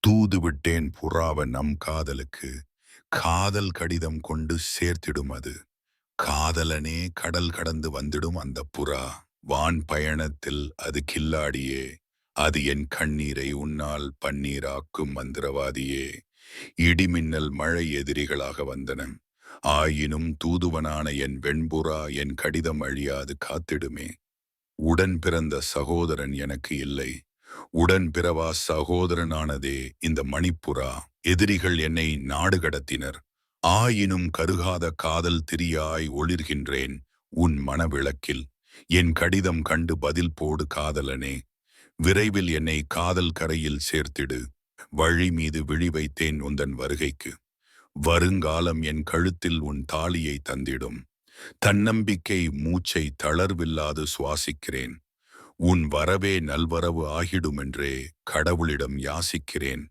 தூது விட்டேன் புறாவ நம் காதலுக்கு. காதல் கடிதம் கொண்டு சேர்த்திடும் அது. காதலனே கடல் கடந்து வந்துடும் அந்த புறா. வான் பயணத்தில் அது கில்லாடியே. அது என் கண்ணீரை உன்னால் பன்னீராக்கும் மந்திரவாதியே. இடிமின்னல் மழை எதிரிகளாக வந்தன. ஆயினும் தூதுவனான என் வெண்புறா என் கடிதம் அழியாது காத்திடுமே. உடன் பிறந்த சகோதரன் எனக்கு இல்லை. உடன் பிறவா சகோதரனானதே இந்த மணிப்புறா. எதிரிகள் என்னை நாடு கடத்தினர் ஆயினும் கருகாத காதல் திரியாய் ஒளிர்கின்றேன் உன் மனவிளக்கில். என் கடிதம் கண்டு பதில் போடு காதலனே. விரைவில் என்னை காதல் கரையில் சேர்த்திடு. வழி மீது விழி வைத்தேன் உந்தன் வருகைக்கு. வருங்காலம் என் கழுத்தில் உன் தாலியை தந்திடும். தன்னம்பிக்கை மூச்சை தளர்வில்லாது சுவாசிக்கிறேன். உன் வரவே நல்வரவு ஆகிடுமென்றே கடவுளிடம் யாசிக்கிறேன்.